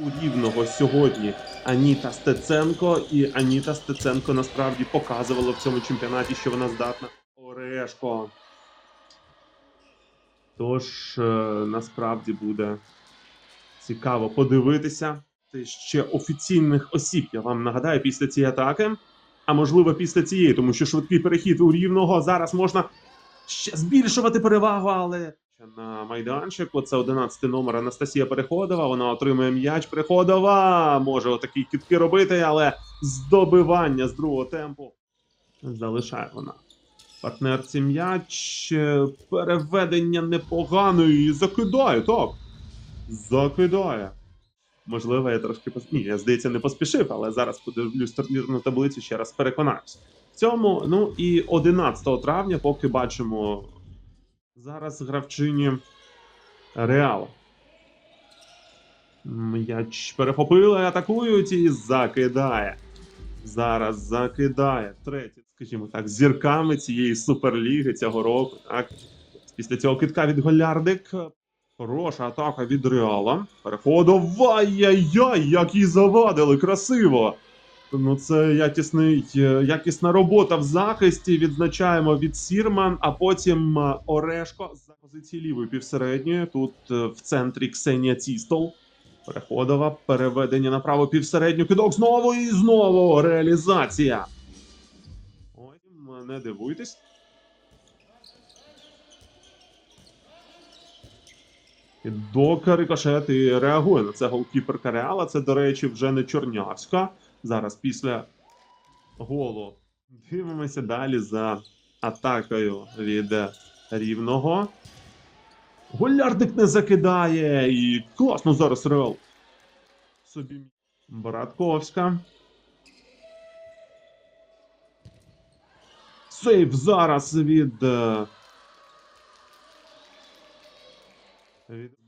у рівного сьогодні Аніта Стеценко. І Аніта Стеценко насправді показувала в цьому чемпіонаті, що вона здатна. Орешко. Тож е, насправді буде цікаво подивитися. Це ще офіційних осіб. Я вам нагадаю після цієї атаки. А можливо, після цієї, тому що швидкий перехід у рівного зараз можна ще збільшувати перевагу, але на майданчику це 11 номер Анастасія Переходова. Вона отримує м'яч. Переходова може отакі кітки робити, але здобивання з другого темпу залишає вона. Партнерці м'яч. Переведення непогано і закидає, так. Закидає. Можливо, я трошки пос... Ні, я здається, не поспішив, але зараз подивлюсь турнірну таблицю ще раз переконаюсь. В цьому, ну і 11 травня, поки бачимо зараз гравчині Реала. М'яч перехопили, атакують і закидає. Зараз закидає. Третє, скажімо так, зірками цієї суперліги цього року. Так. Після цього китка від Голярдик. Хороша атака від Реала. Переходов. Ай-яй-яй, як її завадили, красиво. Ну, це якісний, е, якісна робота в захисті. Відзначаємо від Сірман, а потім е, Орешко з позиції лівої півсередньої. Тут е, в центрі Ксенія Цістол. Переходова, переведення на праву півсередню. Кидок знову і знову реалізація. Ой, не дивуйтесь. Дока рикошет і реагує на це голкіперка Реала. Це, до речі, вже не Чорнявська. Зараз після голу дивимося далі за атакою від рівного. Голярдик не закидає. І класно зараз Реал. Собі Братковська. Сейв зараз е, від-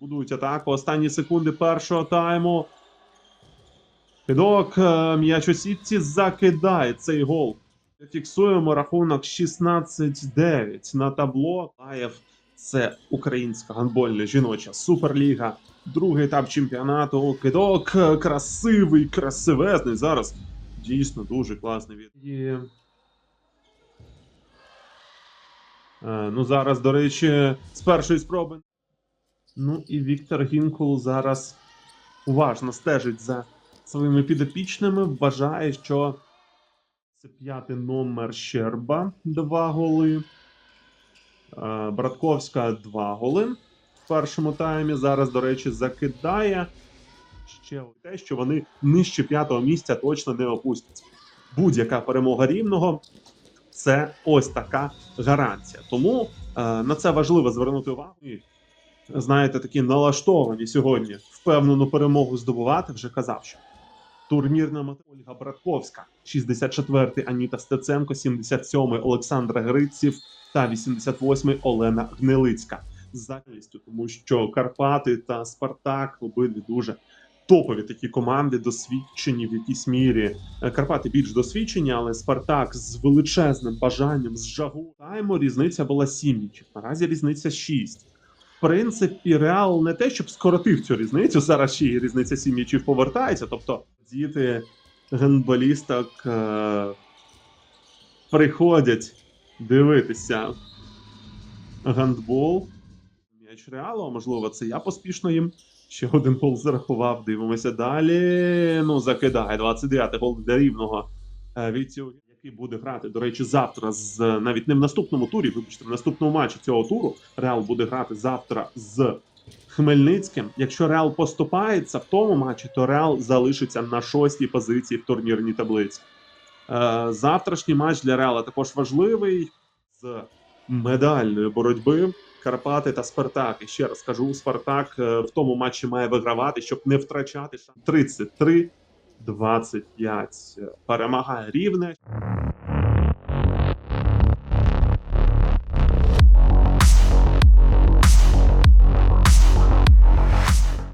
Будують атаку. Останні секунди першого тайму. Кидок, е, м'яч сітці закидає цей гол. Фіксуємо рахунок 16-9 на табло. Лаєв це українська гандбольна жіноча суперліга. Другий етап чемпіонату. Кидок е, красивий, красивезний. Зараз дійсно дуже класний від. І... Е, ну, зараз, до речі, з першої спроби. Ну і Віктор Гінкул зараз уважно стежить за своїми підопічними. Вважає, що це п'ятий номер Щерба, два голи. Е, Братковська два голи в першому таймі. Зараз, до речі, закидає ще те, що вони нижче п'ятого місця точно не опустяться. Будь-яка перемога рівного це ось така гарантія. Тому е, на це важливо звернути увагу. І, знаєте, такі налаштовані сьогодні впевнену перемогу здобувати. Вже казав, що турнірна мета Ольга Братковська, 64-й Аніта Стеценко, 77-й Олександра Гриців та 88-й Олена Гнилицька. З захистю, тому що Карпати та Спартак обидві дуже топові такі команди, досвідчені в якійсь мірі. Е, Карпати більш досвідчені, але Спартак з величезним бажанням, з жагу. Тайму різниця була 7 м'ячів. Наразі різниця 6. Принципі, Реал не те, щоб скоротив цю різницю. Зараз ще й різниця 7 м'ячів повертається. Тобто, діти гандболісток е- приходять дивитися гандбол. М'яч Реалу, можливо, це я поспішно їм. Ще один гол зарахував. Дивимося далі. Ну, закидає 29-й гол для рівного е, від цього, який буде грати. До речі, завтра з навіть не в наступному турі, вибачте, в наступному матчі цього туру Реал буде грати завтра з Хмельницьким. Якщо Реал поступається в тому матчі, то Реал залишиться на шостій позиції в турнірній таблиці. Е, завтрашній матч для Реала також важливий з медальної боротьби. Карпати та Спартак. І ще раз кажу, Спартак е, в тому матчі має вигравати, щоб не втрачати шанс. 33 25 перемагає рівне.